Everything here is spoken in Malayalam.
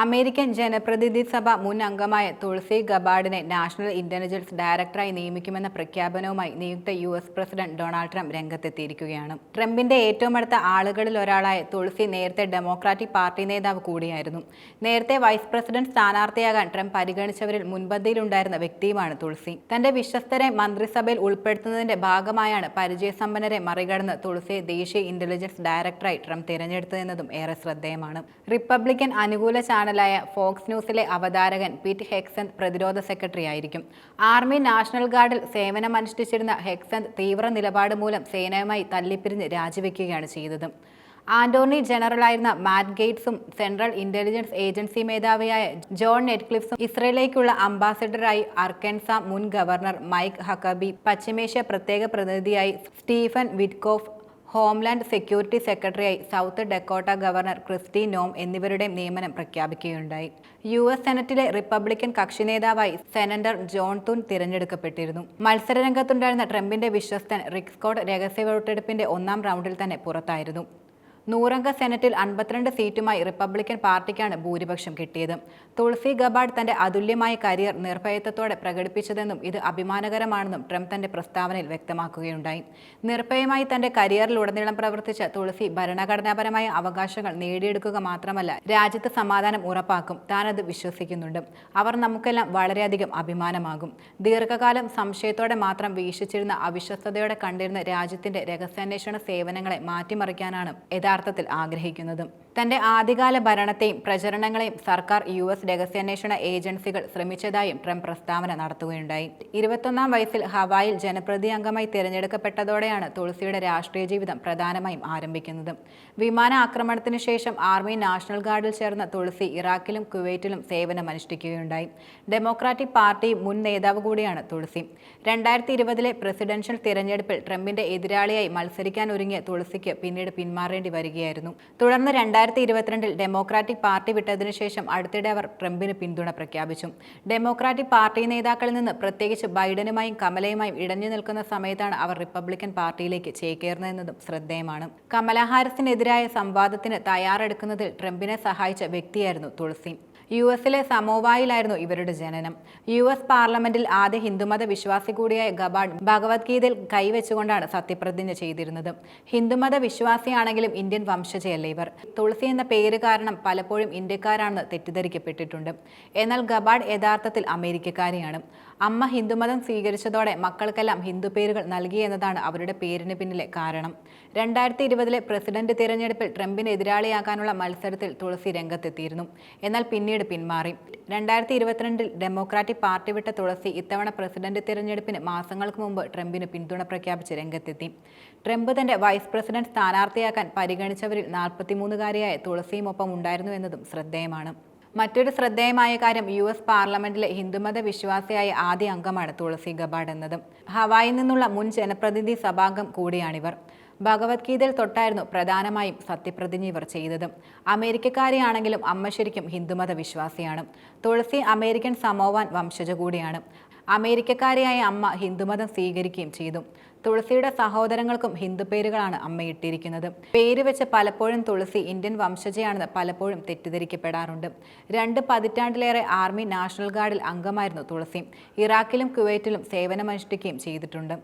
അമേരിക്കൻ ജനപ്രതിനിധി സഭ മുൻ അംഗമായ തുളസി ഗബാർഡിനെ നാഷണൽ ഇന്റലിജൻസ് ഡയറക്ടറായി നിയമിക്കുമെന്ന പ്രഖ്യാപനവുമായി നിയുക്ത U S president Donald Trump രംഗത്തെത്തിയിരിക്കുകയാണ്. ട്രംപിന്റെ ഏറ്റവും അടുത്ത ആളുകളിൽ ഒരാളായ തുളസി നേരത്തെ ഡെമോക്രാറ്റിക് പാർട്ടി നേതാവ് കൂടിയായിരുന്നു. നേരത്തെ വൈസ് പ്രസിഡന്റ് സ്ഥാനാർത്ഥിയാകാൻ ട്രംപ് പരിഗണിച്ചവരിൽ മുൻപന്തിയിലുണ്ടായിരുന്ന വ്യക്തിയുമാണ് തുളസി. തന്റെ വിശ്വസ്തരെ മന്ത്രിസഭയിൽ ഉൾപ്പെടുത്തുന്നതിന്റെ ഭാഗമായാണ് പരിചയസമ്പന്നരെ മറികടന്ന് തുളസിയെ ദേശീയ ഇന്റലിജൻസ് ഡയറക്ടറായി ട്രംപ് തിരഞ്ഞെടുത്തതെന്നതും ഏറെ ശ്രദ്ധേയമാണ്. റിപ്പബ്ലിക്കൻ അനുകൂല ചാനലായ ഫോക്സ് ന്യൂസിലെ അവതാരകൻ പീറ്റ് ഹെക്സന്ത് പ്രതിരോധ സെക്രട്ടറി ആയിരിക്കും. ആർമി നാഷണൽ ഗാർഡിൽ സേവനമനുഷ്ഠിച്ചിരുന്ന ഹെക്സന്ത് തീവ്ര നിലപാട് മൂലം സേനയുമായി തല്ലിപ്പിരിഞ്ഞ് രാജിവെക്കുകയാണ് ചെയ്തത്. ആന്റോണി ജനറലായിരുന്ന മാറ്റ് ഗേറ്റ്സും സെൻട്രൽ ഇന്റലിജൻസ് ഏജൻസി മേധാവിയായ ജോൺ നെറ്റ്ക്ലിഫ്സും ഇസ്രയേലിലേക്കുള്ള അംബാസഡറായി അർക്കൻസ മുൻ ഗവർണർ മൈക്ക് ഹക്കബി പശ്ചിമേഷ്യ പ്രത്യേക പ്രതിനിധിയായി സ്റ്റീഫൻ വിറ്റ്കോഫ് ഹോംലാൻഡ് സെക്യൂരിറ്റി സെക്രട്ടറിയായി south Dakota governor Kristi Noem എന്നിവരുടെ നിയമനം പ്രഖ്യാപിക്കുകയുണ്ടായി. യു എസ് സെനറ്റിലെ റിപ്പബ്ലിക്കൻ കക്ഷി നേതാവായി സെനറ്റർ ജോൺ തുൻ തിരഞ്ഞെടുക്കപ്പെട്ടിരുന്നു. മത്സരരംഗത്തുണ്ടായിരുന്ന ട്രംപിന്റെ വിശ്വസ്തൻ റിക്സ്കോട്ട് രഹസ്യ വോട്ടെടുപ്പിന്റെ ഒന്നാം റൗണ്ടിൽ തന്നെ പുറത്തായിരുന്നു. നൂറംഗ സെനറ്റിൽ അൻപത്തിരണ്ട് സീറ്റുമായി റിപ്പബ്ലിക്കൻ പാർട്ടിക്കാണ് ഭൂരിപക്ഷം കിട്ടിയത്. തുളസി ഗബാഡ് തന്റെ അതുല്യമായ കരിയർ നിർഭയത്വത്തോടെ പ്രകടിപ്പിച്ചതെന്നും ഇത് അഭിമാനകരമാണെന്നും ട്രംപ് തന്റെ പ്രസ്താവനയിൽ വ്യക്തമാക്കുകയുണ്ടായി. നിർഭയമായി തന്റെ കരിയറിലുടനീളം പ്രവർത്തിച്ച തുളസി ഭരണഘടനാപരമായ അവകാശങ്ങൾ നേടിയെടുക്കുക മാത്രമല്ല രാജ്യത്ത് സമാധാനം ഉറപ്പാക്കും താനത് വിശ്വസിക്കുന്നുണ്ട്. അവർ നമുക്കെല്ലാം വളരെയധികം അഭിമാനമാകും. ദീർഘകാലം സംശയത്തോടെ മാത്രം വീക്ഷിച്ചിരുന്ന അവിശ്വസ്തയോടെ കണ്ടിരുന്ന രാജ്യത്തിന്റെ രഹസ്യാന്വേഷണ സേവനങ്ങളെ മാറ്റിമറിക്കാനാണ് യഥാർത്ഥത്തിൽ ആഗ്രഹിക്കുന്നത്. തന്റെ ആദ്യകാല ഭരണത്തെയും പ്രചരണങ്ങളെയും സർക്കാർ യു എസ് രഹസ്യാന്വേഷണ ഏജൻസികൾ ശ്രമിച്ചതായും ട്രംപ് പ്രസ്താവന നടത്തുകയുണ്ടായി. ഇരുപത്തൊന്നാം വയസ്സിൽ ഹവായിൽ ജനപ്രതി അംഗമായി തിരഞ്ഞെടുക്കപ്പെട്ടതോടെയാണ് തുളസിയുടെ രാഷ്ട്രീയ ജീവിതം പ്രധാനമായും ആരംഭിക്കുന്നത്. വിമാന ആക്രമണത്തിന് ശേഷം ആർമി നാഷണൽ ഗാർഡിൽ ചേർന്ന തുളസി ഇറാഖിലും കുവൈറ്റിലും സേവനമനുഷ്ഠിക്കുകയുണ്ടായി ഡെമോക്രാറ്റിക് പാർട്ടി മുൻ നേതാവ് കൂടിയാണ് തുളസി. രണ്ടായിരത്തി ഇരുപതിലെ പ്രസിഡൻഷ്യൽ തിരഞ്ഞെടുപ്പിൽ ട്രംപിന്റെ എതിരാളിയായി മത്സരിക്കാൻ ഒരുങ്ങിയ തുളസിക്ക് പിന്നീട് പിന്മാറേണ്ടി വരികയായിരുന്നു. തുടർന്ന് രണ്ടായിരത്തി ഇരുപത്തിരണ്ടിൽ ഡെമോക്രാറ്റിക് പാർട്ടി വിട്ടതിനു ശേഷം അടുത്തിടെ അവർ ട്രംപിന് പിന്തുണ പ്രഖ്യാപിച്ചു. ഡെമോക്രാറ്റിക് പാർട്ടി നേതാക്കളിൽ നിന്ന് പ്രത്യേകിച്ച് ബൈഡനുമായും കമലയുമായും ഇടഞ്ഞു നിൽക്കുന്ന സമയത്താണ് അവർ റിപ്പബ്ലിക്കൻ പാർട്ടിയിലേക്ക് ചേക്കേറുന്നതെന്നതും ശ്രദ്ധേയമാണ്. കമല ഹാരിസിനെതിരായ സംവാദത്തിന് തയ്യാറെടുക്കുന്നതിൽ ട്രംപിനെ സഹായിച്ച വ്യക്തിയായിരുന്നു തുളസി. യു എസിലെ സമോവായിലായിരുന്നു ഇവരുടെ ജനനം. യു എസ് പാർലമെന്റിൽ ആദ്യ ഹിന്ദുമത വിശ്വാസി കൂടിയായ ഗബാഡ് ഭഗവത്ഗീതയിൽ കൈവച്ചുകൊണ്ടാണ് സത്യപ്രതിജ്ഞ ചെയ്തിരുന്നത്. ഹിന്ദുമത വിശ്വാസിയാണെങ്കിലും ഇന്ത്യൻ വംശജയല്ല ഇവർ? തുളസി എന്ന പേര് കാരണം പലപ്പോഴും ഇന്ത്യക്കാരാണെന്ന് തെറ്റിദ്ധരിക്കപ്പെട്ടിട്ടുണ്ട്. എന്നാൽ ഗബാഡ് യഥാർത്ഥത്തിൽ അമേരിക്കക്കാരിയാണ്. അമ്മ ഹിന്ദുമതം സ്വീകരിച്ചതോടെ മക്കൾക്കെല്ലാം ഹിന്ദു പേരുകൾ നൽകി എന്നതാണ് അവരുടെ പേരിന് പിന്നിലെ കാരണം. രണ്ടായിരത്തി ഇരുപതിലെ പ്രസിഡന്റ് തിരഞ്ഞെടുപ്പിൽ ട്രംപിന് എതിരാളിയാകാനുള്ള മത്സരത്തിൽ തുളസി രംഗത്തെത്തിയിരുന്നു. എന്നാൽ പിന്നീട് പിന്മാറി. രണ്ടായിരത്തി ഇരുപത്തിരണ്ടിൽ ഡെമോക്രാറ്റിക് പാർട്ടി വിട്ട തുളസി ഇത്തവണ പ്രസിഡന്റ് തിരഞ്ഞെടുപ്പിന് മാസങ്ങൾക്ക് മുമ്പ് ട്രംപിന് പിന്തുണ പ്രഖ്യാപിച്ച് രംഗത്തെത്തി. ട്രംപ് തന്റെ വൈസ് പ്രസിഡന്റ് സ്ഥാനാർത്ഥിയാക്കാൻ പരിഗണിച്ചവരിൽ നാൽപ്പത്തിമൂന്നുകാരിയായ തുളസിയുമൊപ്പം ഉണ്ടായിരുന്നു എന്നതും ശ്രദ്ധേയമാണ്. മറ്റൊരു ശ്രദ്ധേയമായ കാര്യം യു എസ് പാർലമെന്റിലെ ഹിന്ദുമത വിശ്വാസിയായ ആദ്യ അംഗമാണ് തുളസി ഗബാഡ് എന്നതും. ഹവായിൽ നിന്നുള്ള മുൻ ജനപ്രതിനിധി സഭാംഗം കൂടിയാണിവർ. ഭഗവത്ഗീതയിൽ തൊട്ടായിരുന്നു പ്രധാനമായും സത്യപ്രതിജ്ഞ ഇവർ ചെയ്തത്. അമേരിക്കക്കാരെയാണെങ്കിലും അമ്മ ശരിക്കും ഹിന്ദുമത വിശ്വാസിയാണ് തുളസി അമേരിക്കൻ സമോവാൻ വംശജ കൂടിയാണ്. അമേരിക്കക്കാരിയായ അമ്മ ഹിന്ദുമതം സ്വീകരിക്കുകയും ചെയ്തു. തുളസിയുടെ സഹോദരങ്ങൾക്കും ഹിന്ദു പേരുകളാണ് അമ്മയിട്ടിരിക്കുന്നത് പേര് വെച്ച് പലപ്പോഴും തുളസി ഇന്ത്യൻ വംശജയാണെന്ന് പലപ്പോഴും തെറ്റിദ്ധരിക്കപ്പെടാറുണ്ട്. രണ്ട് പതിറ്റാണ്ടിലേറെ ആർമി നാഷണൽ ഗാർഡിൽ അംഗമായിരുന്നു തുളസി. ഇറാഖിലും കുവൈറ്റിലും സേവനമനുഷ്ഠിക്കുകയും ചെയ്തിട്ടുണ്ട്.